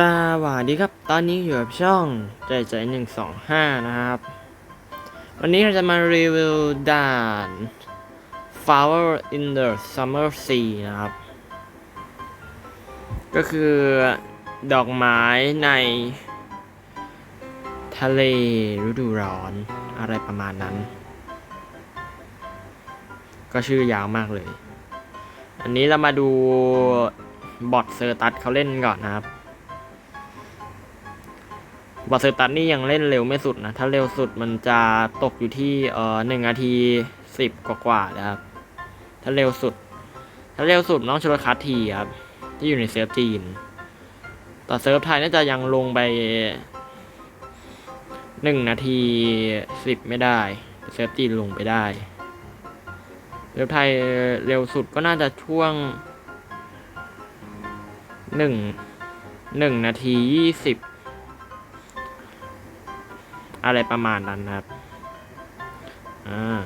สวัสดีครับ ตอนนี้อยู่กับช่องใจใจหนึ่งสองห้านะครับ วันนี้เราจะมารีวิวด่าน Flower in the Summer Sea นะครับ ก็คือดอกไม้ใน ทะเลฤดูร้อนอะไรประมาณนั้น ก็ชื่อยาวมากเลย อันนี้เรามาดูบอทเซอร์ตัสเขาเล่นก่อนนะครับ บอทเซตัสนี่ยังเล่นเร็วไม่สุดนะ ถ้าเร็วสุดมันจะตกอยู่ที่เอ่อหนึ่งนาทีสิบกว่าๆนะครับ ถ้าเร็วสุด ถ้าเร็วสุดน้องชลคัสทีครับ ที่อยู่ในเซิร์ฟจีน แต่เซิร์ฟไทยน่าจะยังลงไปหนึ่งนาทีสิบไม่ได้เซิร์ฟจีนลงไปได้เซิร์ฟไทยเร็วสุดก็น่าจะช่วงหนึ่งหนึ่งนาทียี่สิบ อะไรประมาณนั้นนะครับอ่า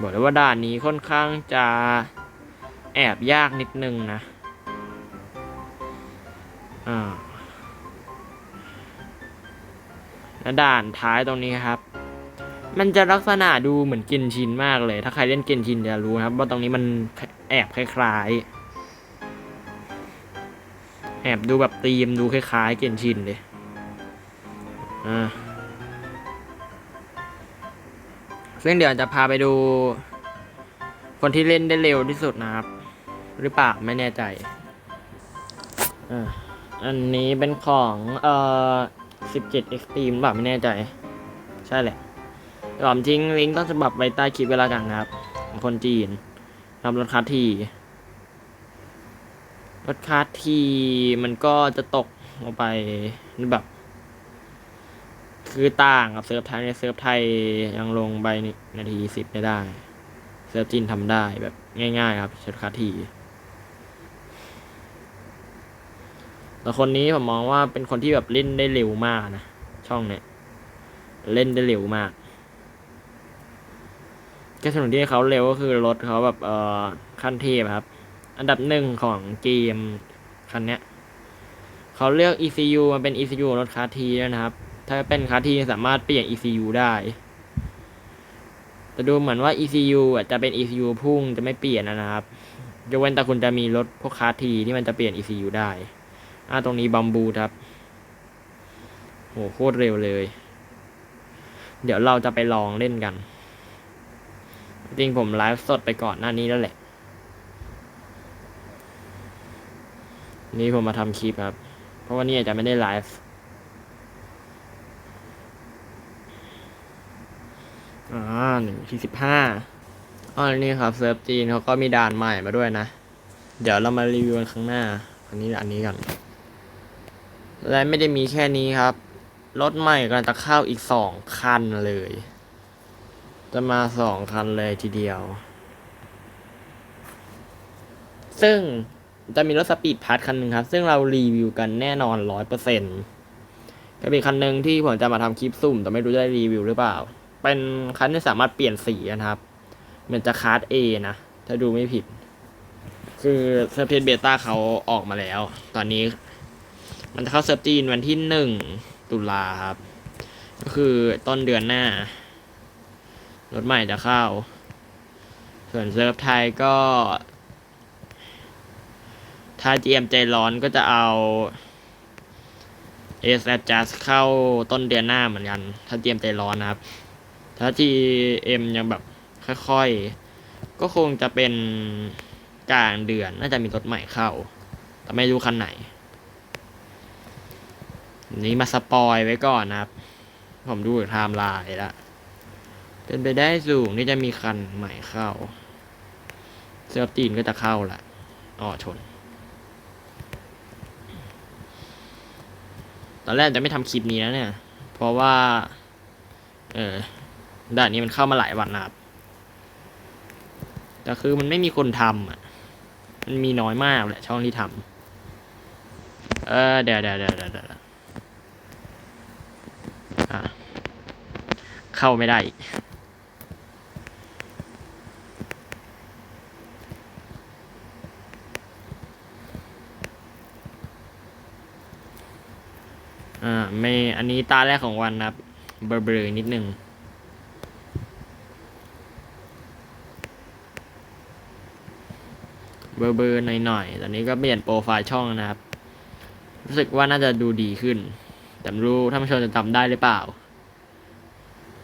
บอกเลยว่าด่านนี้ค่อนข้างจะแอบยากนิดนึงนะอ่าและด่านท้ายตรงนี้ครับ มันจะลักษณะดูเหมือนกินชินมากเลย ถ้าใครเล่นกินชินจะรู้ครับ ว่าตรงนี้มันแอบคล้ายๆ แอบดูแบบตีมดูคล้ายๆเกนชินเลย ซึ่งเดี๋ยวจะพาไปดู คนที่เล่นได้เร็วที่สุดนะครับ หรือเปล่าไม่แน่ใจอ่าอันนี้เป็นของเอ่อ17 Extreme แบบไม่แน่ใจ ใช่แหละก่อนทิ้งลิงก์ต้นฉบับไว้ใต้คลิปเวลากันครับ คนจีนทำรถคัสทีรถคัสทีมันก็จะตกลงไปแบบ คือต่างกับเซิร์ฟไทยในเซิร์ฟไทยยังลงไปนาทีสิบไม่ได้ เซิร์ฟจีนทำได้แบบง่ายๆ ครับเชิดคาทีแต่คนนี้ผมมองว่าเป็นคนที่แบบเล่นได้เร็วมากนะ ช่องเนี้ยเล่นได้เร็วมากแค่สนุนที่เขาเร็วก็คือรถเขาแบบเอ่อขั้นเทพครับ อันดับหนึ่งของเกมคันเนี้ยเขาเลือก ECU มาเป็น ECU รถคาทีด้วนะครับ ถ้าเป็นคาร์ทีสามารถเปลี่ยน ECU ได้ แต่ดูเหมือนว่า ECU อะจะเป็น ECU พุ่งจะไม่เปลี่ยนนะครับยกเว้นแต่คุณจะมีรถพวกคาร์ทีที่มันจะเปลี่ยน ECU ได้ อ่าตรงนี้บัมบูครับ โหโคตรเร็วเลย เดี๋ยวเราจะไปลองเล่นกัน จริงผมไลฟ์สดไปก่อนหน้านี้แล้วแหละ นี่ผมมาทำคลิปครับ เพราะว่านี่อาจจะไม่ได้ไลฟ์ อ่าหนึ่งที่สิบห้าอ๋อนี่ครับเซิร์ฟจีนเขาก็มีด่านใหม่มาด้วยนะ เดี๋ยวเรามารีวิวกันข้างหน้า อันนี้อันนี้กัน และไม่ได้มีแค่นี้ครับ รถใหม่กำลังจะเข้าอีกสองคันเลย จะมาสองคันเลยทีเดียว ซึ่งจะมีรถสปีดพัทคันหนึ่งครับ ซึ่งเรารีวิวกันแน่นอนร้อยเปอร์เซ็นต์ก็เป็นคันหนึ่งที่ผมจะมาทำคลิปสุ่ม แต่ไม่รู้จะได้รีวิวหรือเปล่า เป็นคันที่สามารถเปลี่ยนสีนะครับ เหมือนจะคาร์ดเอนะ ถ้าดูไม่ผิด คือเซอร์เพนเบต้าเขาออกมาแล้ว ตอนนี้ มันจะเข้าเซิร์ฟจีนวันที่หนึ่งตุลาครับ ก็คือต้นเดือนหน้ารถใหม่จะเข้า ส่วนเซิร์ฟไทยก็ ถ้า GM ใจร้อนก็จะเอา S Adjust เข้าต้นเดือนหน้าเหมือนกัน ถ้า GM ใจร้อนนะครับ ถ้า GM ยังแบบค่อยๆ ก็คงจะเป็นกลางเดือนน่าจะมีรถใหม่เข้า แต่ไม่รู้คันไหน นี้มาสปอยไว้ก่อนนะครับ ผมดูไทม์ไลน์แล้วเป็นไปได้สูงที่จะมีคันใหม่เข้า เซิร์ฟจีนก็จะเข้าละอ๋อชน ตอนแรกจะไม่ทำคลิปนี้นะเนี่ย เพราะว่า เออ ด่านนี้มันเข้ามาหลายวันนะครับแต่คือมันไม่มีคนทำอะ มันมีน้อยมากแหละช่องที่ทำเออเดี๋ยวเดี๋ยวเดี๋ยวเดี๋ยวเดี๋ยวเข้าไม่ได้อีกอ่าไม่อันนี้ตาแรกของวันนะครับ เบลอๆนิดนึง เบลอๆหน่อยๆ ตอนนี้ก็เปลี่ยนโปรไฟล์ช่องนะครับ รู้สึกว่าน่าจะดูดีขึ้น แต่ไม่รู้ท่านผู้ชมจะจำได้หรือเปล่า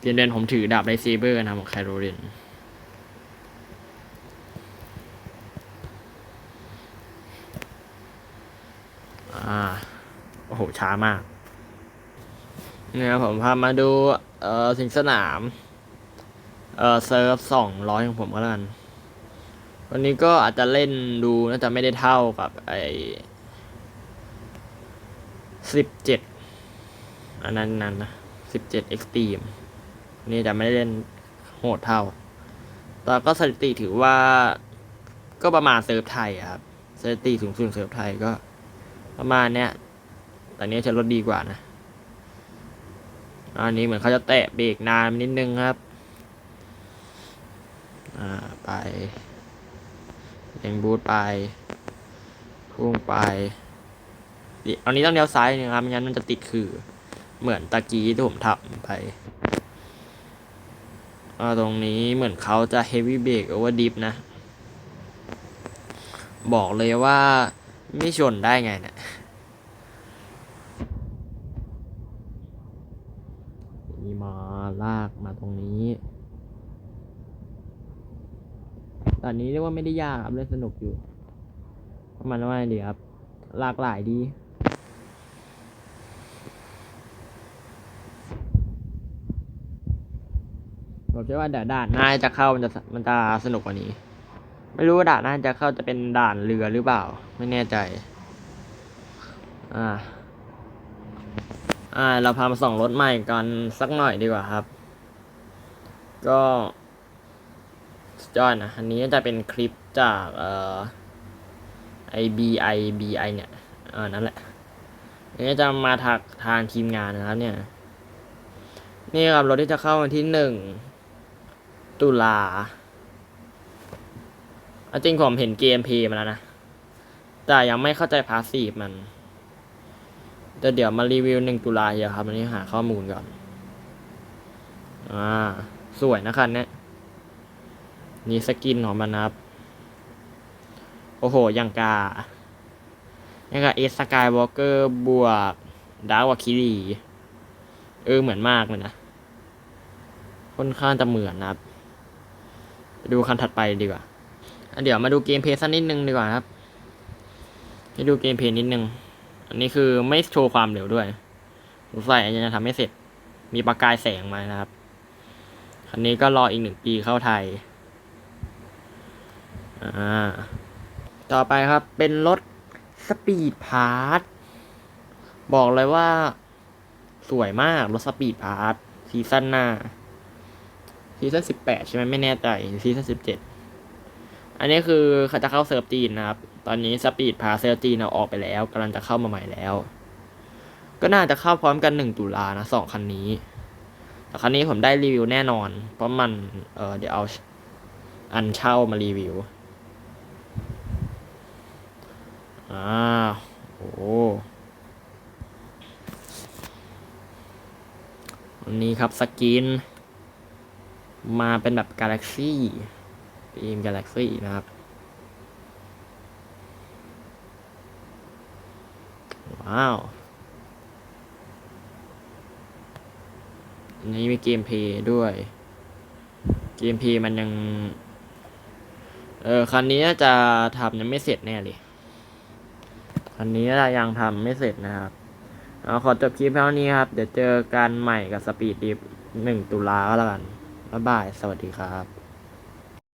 เดือนเดือนผมถือดาบไลท์เซเบอร์นะของไคโรเรนอ่า โอ้โห ช้ามากเนี่ยผมพามาดู เอ่อ สิงสนาม เอ่อ เซิร์ฟสองร้อยของผมก็แล้วกัน วันนี้ก็อาจจะเล่นดูน่าจะไม่ได้เท่ากับไอสิบเจ็ดอันนั้นนั้นนะสิบเจ็ดเอ็กซ์ตรีมนี่จะไม่ได้เล่นโหดเท่า แต่ก็สถิติถือว่าก็ประมาณเซิร์ฟไทยครับสถิติสูงสุดเซิร์ฟไทยก็ประมาณเนี้ยแต่เนี้ยจะลดดีกว่านะ อันนี้เหมือนเขาจะแตะเบรกนานนิดนึงครับ อ่าไป เล็งบูทไปพุ่งไปดิอันนี้ต้องเลี้ยวซ้ายนะครับไม่งั้นมันจะติดคือเหมือนตะกี้ที่ผมทำไปตรงนี้เหมือนเขาจะเฮฟวี่เบรกโอเวอร์ดิฟนะ บอกเลยว่าไม่ชนได้ไงเนะี่ยนี่มาลากมาตรงนี้ ตอนนี้เรียกว่าไม่ได้ยากครับเล่นสนุกอยู่ ประมาณว่าไงดีครับ หลากหลายดีผมคิดว่าเดี๋ยวด่านหน้าจะเข้ามันจะมันจะสนุกกว่านี้ ไม่รู้ว่าด่านหน้าจะเข้าจะเป็นด่านเรือหรือเปล่า ไม่แน่ใจ อ่า อ่า เราพามาส่องรถใหม่กันสักหน่อยดีกว่าครับ ก็ สุดยอดนะ อันนี้จะเป็นคลิปจากเอ่อไอบีไอบีไอเนี่ยเออนั่นแหละนนี้จะมาถักทางทีมงานนะครับเนี่ย นี่ครับรถที่จะเข้าวันที่หนึ่งตุลาจริงผมเห็นเกมเพย์มาแล้วนะ แต่ยังไม่เข้าใจพาสซีฟมันแต่เดี๋ยวมารีวิวหนึ่งตุลาเฮียครับอันนี้หาข้อมูลก่อน อ่า สวยนะคันเนี้ย นี่สกินของมันนะครับ โอ้โห ยังกายังกาเอสสกายวอล์กเกอร์บวกดาวคิรีเออ เหมือนมากเลยนะ ค่อนข้างจะเหมือนนะครับ ดูคันถัดไปดีกว่าอะเดี๋ยวมาดูเกมเพลย์สักนิดนึงดีกว่าครับให้ดูเกมเพลย์นิดนึง อันนี้คือไม่โชว์ความเร็วด้วยสงสัยยังจะทำไม่เสร็จ มีประกายแสงมานะครับ คันนี้ก็รออีกหนึ่งปีเข้าไทย อ่า ต่อไปครับเป็นรถสปีดพาร์ทบอกเลยว่า สวยมากรถสปีดพาร์ทซีซั่นหน้าซีซั่นสิบแปดใช่ไหมไม่แน่ใจซีซั่นสิบเจ็ดอันนี้คือเขาจะเข้าเซิร์ฟจีนนะครับ ตอนนี้สปีดพาเซิร์ฟจีนเอาออกไปแล้วกำลังจะเข้ามาใหม่แล้ว ก็น่าจะเข้าพร้อมกันหนึ่งตุลานะสองคันนี้ แต่คันนี้ผมได้รีวิวแน่นอน เพราะมันเออเดี๋ยวเอาอันเช่ามารีวิว อ่าโอ้อันนี้ครับสกิน มาเป็นแบบกาแล็กซี่ทีมกาแล็กซี่นะครับว้าวอันนี้มีเกมเพย์ด้วย เกมเพย์มันยัง เออคันนี้จะทำยังไม่เสร็จแน่เลย อันนี้เรายังทำไม่เสร็จนะครับเอาขอจบคลิปเท่านี้ครับ เดี๋ยวเจอกันใหม่กับสปีดดิฟหนึ่งตุลาก็แล้วกันบ๊ายบาย สวัสดีครับ